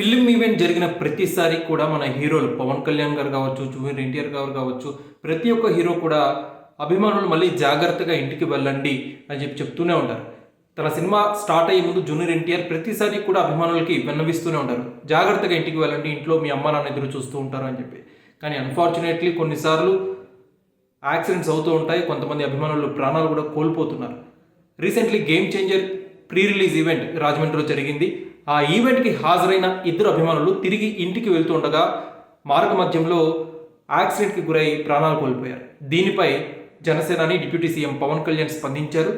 Film event జరిగిన ప్రతిసారి కూడా మన హీరోలు పవన్ కళ్యాణ్ గారు కావచ్చు జూనియర్ ఎన్టీఆర్ గారు కావచ్చు ప్రతి ఒక్క హీరో కూడా అభిమానులు మళ్ళీ జాగ్రత్తగా ఇంటికి వెళ్ళండి అని చెప్పి చెప్తూనే ఉంటారు. తన సినిమా స్టార్ట్ అయ్యే ముందు జూనియర్ ఎన్టీఆర్ ప్రతిసారి కూడా అభిమానులకి విన్నవిస్తూనే ఉంటారు. జాగ్రత్తగా ఇంటికి వెళ్ళండి ఇంట్లో మీ అమ్మ నాన్న ఎదురు చూస్తూ ఉంటారు అని చెప్పి. కానీ అన్ఫార్చునేట్లీ కొన్నిసార్లు యాక్సిడెంట్స్ అవుతూ ఉంటాయి కొంతమంది అభిమానులు ప్రాణాలు కూడా కోల్పోతున్నారు. Recently game changer pre release event రాజమండ్రిలో జరిగింది. ఆ ఈవెంట్కి హాజరైన ఇద్దరు అభిమానులు తిరిగి ఇంటికి వెళ్తుండగా మార్గ మధ్యంలో యాక్సిడెంట్కి గురై ప్రాణాలు కోల్పోయారు. దీనిపై జనసేనాని డిప్యూటీ సీఎం పవన్ కళ్యాణ్ స్పందించారు.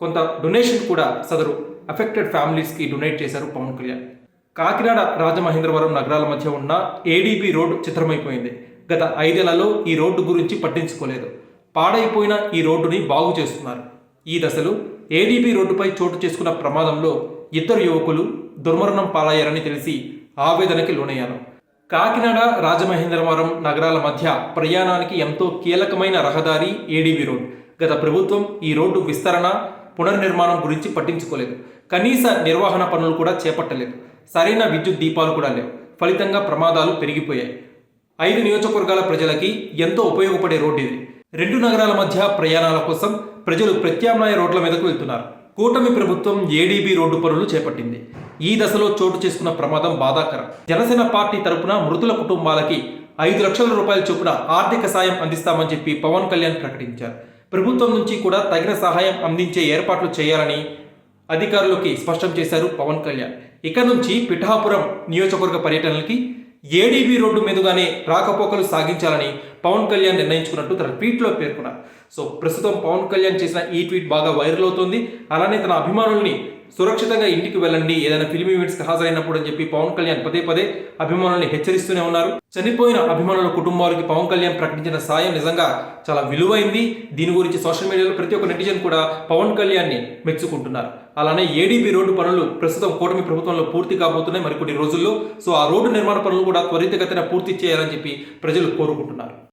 కొంత డొనేషన్ కూడా సదరు అఫెక్టెడ్ ఫ్యామిలీస్కి డొనేట్ చేశారు పవన్ కళ్యాణ్. కాకినాడ రాజమహేంద్రవరం నగరాల మధ్య ఉన్న ఏడీబీ రోడ్డు చిత్రమైపోయింది. గత ఐదేళ్ళలో ఈ రోడ్డు గురించి పట్టించుకోలేదు. పాడైపోయిన ఈ రోడ్డుని బాగు చేస్తున్నారు. ఈ దశలో ఏడీబీ రోడ్డుపై చోటు చేసుకున్న ప్రమాదంలో ఇద్దరు యువకులు దుర్మరణం పాలయ్యారని తెలిసి ఆవేదనకి లోనయ్యాను కాకినాడ రాజమహేంద్రవరం నగరాల మధ్య ప్రయాణానికి ఎంతో కీలకమైన రహదారి ఏడీబీ రోడ్. గత ప్రభుత్వం ఈ రోడ్డు విస్తరణ పునర్నిర్మాణం గురించి పట్టించుకోలేదు. కనీస నిర్వహణ పనులు కూడా చేపట్టలేదు. సరైన విద్యుత్ దీపాలు కూడా లేవు. ఫలితంగా ప్రమాదాలు పెరిగిపోయాయి. ఐదు నియోజకవర్గాల ప్రజలకి ఎంతో ఉపయోగపడే రోడ్డు ఇది. రెండు నగరాల మధ్య ప్రయాణాల కోసం ప్రజలు ప్రత్యామ్నాయ రోడ్ల మీదకు వెళ్తున్నారు. కూటమి ప్రభుత్వం ఏడీబీ రోడ్డు పనులు చేపట్టింది. ఈ దశలో చోటు చేసుకున్న ప్రమాదం బాధాకరం. జనసేన పార్టీ తరపున మృతుల కుటుంబాలకి ఐదు లక్షల రూపాయల చొప్పున ఆర్థిక సాయం అందిస్తామని చెప్పి పవన్ కళ్యాణ్ ప్రకటించారు. ప్రభుత్వం నుంచి కూడా తగిన సహాయం అందించే ఏర్పాట్లు చేయాలని అధికారులకి స్పష్టం చేశారు పవన్ కళ్యాణ్. ఇక నుంచి పిఠాపురం నియోజకవర్గ పర్యటనలకి ఏడీబీ రోడ్డు మీదుగానే రాకపోకలు సాగించాలని పవన్ కళ్యాణ్ నిర్ణయించుకున్నట్టు తన ట్వీట్లో పేర్కొన్నారు. సో ప్రస్తుతం పవన్ కళ్యాణ్ చేసిన ఈ ట్వీట్ బాగా వైరల్ అవుతుంది. అలానే తన అభిమానుల్ని సురక్షితంగా ఇంటికి వెళ్ళండి. ఏదైనా ఫిల్మ్ ఈవెంట్స్కి హాజరైనప్పుడు అని చెప్పి పవన్ కళ్యాణ్ పదే పదే అభిమానుల్ని హెచ్చరిస్తూనే ఉన్నారు. చనిపోయిన అభిమానుల కుటుంబాలకి పవన్ కళ్యాణ్ ప్రకటించిన సాయం నిజంగా చాలా విలువైంది. దీని గురించి సోషల్ మీడియాలో ప్రతి ఒక్క నెటిజన్ కూడా పవన్ కళ్యాణ్ని మెచ్చుకుంటున్నారు. అలానే ఏడీబీ రోడ్డు పనులు ప్రస్తుతం కూటమి ప్రభుత్వంలో పూర్తి కాబోతున్నాయి మరికొన్ని రోజుల్లో. సో ఆ రోడ్డు నిర్మాణ పనులు కూడా త్వరితగతిన పూర్తి చేయాలని చెప్పి ప్రజలు కోరుకుంటున్నారు.